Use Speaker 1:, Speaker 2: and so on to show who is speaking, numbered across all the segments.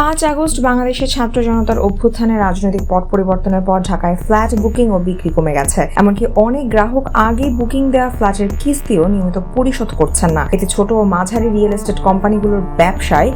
Speaker 1: পাঁচ আগস্ট বাংলাদেশের ছাত্র জনতার অভ্যুত্থানে রাজনৈতিক পট পরিবর্তনের পর ঢাকায় ফ্ল্যাট বুকিং ও বিক্রি কমে গেছে। এমনকি অনেক গ্রাহক আগে বুকিং দেওয়া ফ্ল্যাটের কিস্তিও নিয়মিত পরিশোধ করছেন না। এতে ছোট ও মাঝারি রিয়েল এস্টেট কোম্পানিগুলোর ব্যবসায়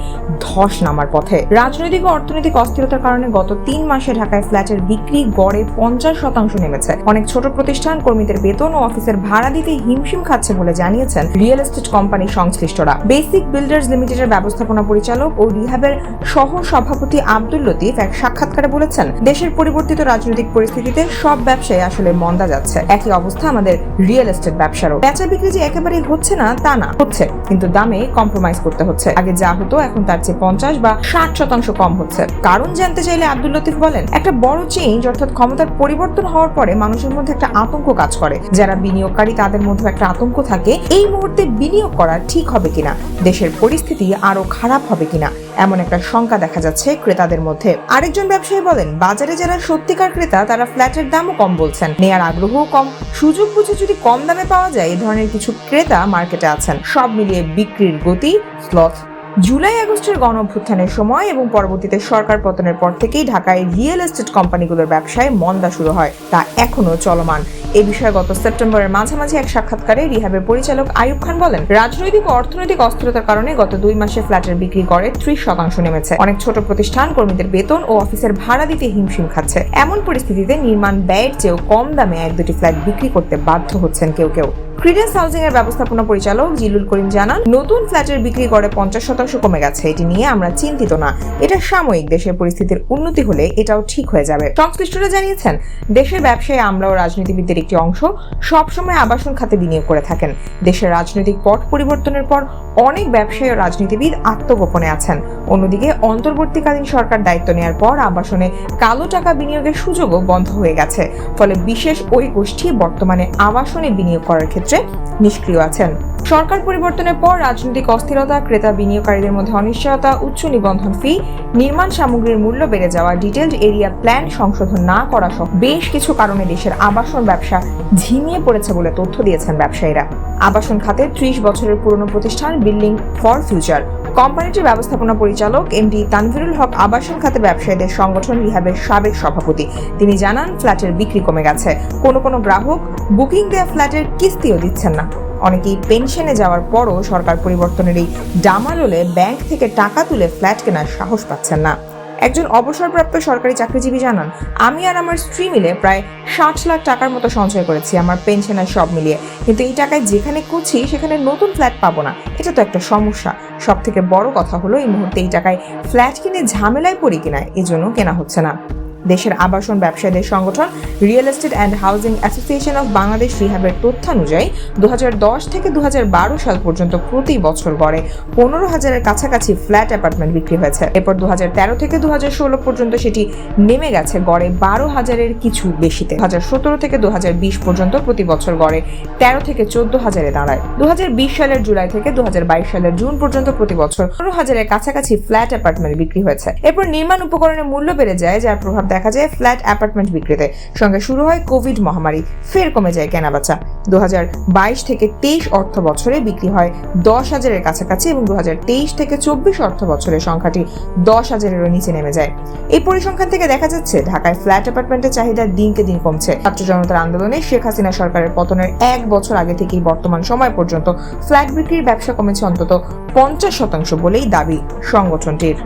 Speaker 1: ধস নামার পথে। রাজনৈতিক ও অর্থনৈতিক অস্থিরতার কারণে গত তিন মাসে ঢাকায় ফ্ল্যাটের বিক্রি গড়ে পঞ্চাশ শতাংশ নেমেছে। অনেক ছোট প্রতিষ্ঠান কর্মীদের বেতন ও অফিসের ভাড়া দিতে হিমশিম খাচ্ছে বলে জানিয়েছেন রিয়েল এস্টেট কোম্পানি সংশ্লিষ্টরা। বেসিক বিল্ডার্স লিমিটেডের ব্যবস্থাপনা পরিচালক ও রিহাবের সহ সভাপতি আব্দুল লতিফ এক সাক্ষাৎকারে বলেছেন, দেশের পরিবর্তিত রাজনৈতিক পরিস্থিতিতে সব ব্যবসায় আসলে মন্দা যাচ্ছে। একই অবস্থা আমাদের রিয়েল এস্টেট ব্যবসারও। বেচা বিক্রি যে একেবারেই হচ্ছে না, তা না। হচ্ছে, কিন্তু দামে কম্প্রোমাইজ করতে হচ্ছে। আগে যা হতো, এখন তার চেয়ে পঞ্চাশ বা ষাট শতাংশ কম হচ্ছে। কারণ জানতে চাইলে আব্দুল লতিফ বলেন, একটা বড় চেঞ্জ অর্থাৎ ক্ষমতার পরিবর্তন হওয়ার পরে মানুষের মধ্যে একটা আতঙ্ক কাজ করে। যারা বিনিয়োগকারী, তাদের মধ্যে একটা আতঙ্ক থাকে, এই মুহূর্তে বিনিয়োগ করা ঠিক হবে কিনা? দেশের পরিস্থিতি আরও খারাপ হবে কিনা? এমন একটা শঙ্কা দেখা যাচ্ছে ক্রেতাদের মধ্যে। আরেকজন ব্যবসায়ী বলেন, বাজারে যারা সত্যিকার ক্রেতা, তারা ফ্ল্যাটের দামও কম বলছেন। নেয়ার আগ্রহও কম। সুযোগ বুঝে যদি কম দামে পাওয়া যায়, এ ধরনের কিছু ক্রেতা মার্কেটে আছেন। সব মিলিয়ে বিক্রির গতি স্লথ জুলাই আগস্টের গণ অভ্যুত্থানের সময় এবং পরবর্তীতে সরকার পতনের পর থেকেই ঢাকায় রিয়েল এস্টেট কোম্পানিগুলোর ব্যবসায় মন্দা শুরু হয়। তা এখনও চলমান। এ বিষয়ে গত সেপ্টেম্বরের মাঝামাঝি এক সাক্ষাৎকারে রিহাবের পরিচালক আয়ুব খান বলেন, রাজনৈতিক ও অর্থনৈতিক অস্থিরতার কারণে গত দুই মাসে ফ্ল্যাটের বিক্রি করে ত্রিশ শতাংশ নেমেছে। অনেক ছোট প্রতিষ্ঠান কর্মীদের বেতন ও অফিসের ভাড়া দিতে হিমশিম খাচ্ছে। এমন পরিস্থিতিতে নির্মাণ ব্যয়ের চেয়েও কম দামে এক দুটি ফ্ল্যাট বিক্রি করতে বাধ্য হচ্ছেন কেউ কেউ। ক্রিডেন্স হাউজিং এর ব্যবস্থাপনা পরিচালক জিলুল করিম জানান, নতুন ফ্ল্যাটের বিক্রি গড়ে পঞ্চাশ শতাংশ কমে গেছে। এটি নিয়ে আমরা চিন্তিত না। এটা সাময়িক। দেশের পরিস্থিতির উন্নতি হলে এটাও ঠিক হয়ে যাবে। সংশ্লিষ্টরা জানিয়েছেন, দেশের ব্যবসায়ী আমলা ও রাজনীতিবিদদের একটি অংশ সবসময় আবাসন খাতে বিনিয়োগ করে থাকেন। দেশের রাজনৈতিক পট পরিবর্তনের পর অনেক ব্যবসায়ী ও রাজনীতিবিদ আত্মগোপনে আছেন। অন্যদিকে, অন্তর্বর্তীকালীন সরকার দায়িত্ব নেওয়ার পর আবাসনে কালো টাকা বিনিয়োগের সুযোগও বন্ধ হয়ে গেছে। ফলে বিশেষ ওই গোষ্ঠী বর্তমানে আবাসনে বিনিয়োগ করার ক্ষেত্রে নিষ্ক্রিয় আছেন। সরকার পরিবর্তনের পর রাজনৈতিক অস্থিরতা, ক্রেতা বিনিয়োগকারীদের মধ্যে অনিশ্চয়তা, উচ্চ নিবন্ধন ফি নির্মাণ সামগ্রীর মূল্য বেড়ে যাওয়া ডিটেলড এরিয়া প্ল্যান সংশোধন না করা সহ বেশ কিছু কারণে দেশের আবাসন ব্যবসা ঝিমিয়ে পড়েছে বলে তথ্য দিয়েছেন ব্যবসায়ীরা। আবাসন খাতে ত্রিশ বছরের পুরনো প্রতিষ্ঠান, বিল্ডিং ফর ফিউচার। কোম্পানিটির ব্যবস্থাপনা পরিচালক এমডি তানভিরুল হক আবাসন খাতে ব্যবসায়ীদের সংগঠন রিহাবের সাবেক সভাপতি। তিনি জানান, ফ্ল্যাটের বিক্রি কমে গেছে। কোনো কোনো গ্রাহক বুকিং দেয়া ফ্ল্যাটের কিস্তিও দিচ্ছেন না। অনেকেই পেনশনে যাওয়ার পরও সরকার পরিবর্তনের এই ডামালোলে ব্যাংক থেকে টাকা তুলে ফ্ল্যাট কেনার সাহস পাচ্ছেন না। একজন অবসরপ্রাপ্ত সরকারি চাকরিজীবী জানান, আমি আর আমার স্ত্রী মিলে প্রায় ষাট লাখ টাকার মতো সঞ্চয় করেছি, আমার পেনশনের সব মিলিয়ে। কিন্তু এই টাকায় যেখানে করছি সেখানে নতুন ফ্ল্যাট পাবো না। এটা তো একটা সমস্যা। সব থেকে বড় কথা হলো এই মুহূর্তে এই টাকায় ফ্ল্যাট কিনে ঝামেলায় পড়ি কিনা, এজন্য কেনা হচ্ছে না। দেশের আবাসন ব্যবসায়ীদের সংগঠন real estate and housing association of Bangladesh রিহাবের তথ্যানুযায়ী দু দশ থেকে দু হাজার বারো সাল পর্যন্ত প্রতি বছর গড়ে পনেরো হাজারের কাছাকাছি ফ্ল্যাট অ্যাপার্টমেন্ট বিক্রি হয়েছে। এরপর দু তেরো থেকে দু হাজার ষোলো পর্যন্ত সেটি নেমে গেছে, গড়ে বারো হাজারের কিছু বেশিতে। দু হাজার সতেরো থেকে দু হাজার বিশ পর্যন্ত প্রতি বছর গড়ে তেরো থেকে চোদ্দ হাজারে দাঁড়ায়। দু হাজার বিশ সালের জুলাই থেকে দু হাজার বাইশ সালের জুন পর্যন্ত প্রতি বছর পনেরো হাজারের কাছাকাছি ফ্ল্যাট অ্যাপার্টমেন্ট বিক্রি হয়েছে। এরপর নির্মাণ উপকরণের মূল্য বেড়ে যায়, যার প্রভাব দেখা যায় ফ্ল্যাট অ্যাপার্টমেন্ট বিক্রিতে। সঙ্গে শুরু হয় কোভিড মহামারী, ফের কমে যায় কেনাবেচা। দু থেকে তেইশ অর্থ বছরে বিক্রি হয় দশ হাজারের কাছাকাছি এবং দু থেকে চব্বিশ অর্থ বছরে সংখ্যাটি দশ হাজারেরও নিচে নেমে যায়। এই পরিসংখ্যান থেকে দেখা যাচ্ছে, ঢাকায় ফ্ল্যাট অ্যাপার্টমেন্টের চাহিদা দিনকে দিন কমছে। ছাত্র জনতার আন্দোলনে শেখ হাসিনা সরকারের পতনের এক বছর আগে থেকেই বর্তমান সময় পর্যন্ত ফ্ল্যাট বিক্রির ব্যবসা কমেছে অন্তত পঞ্চাশ শতাংশ বলেই দাবি সংগঠনটির।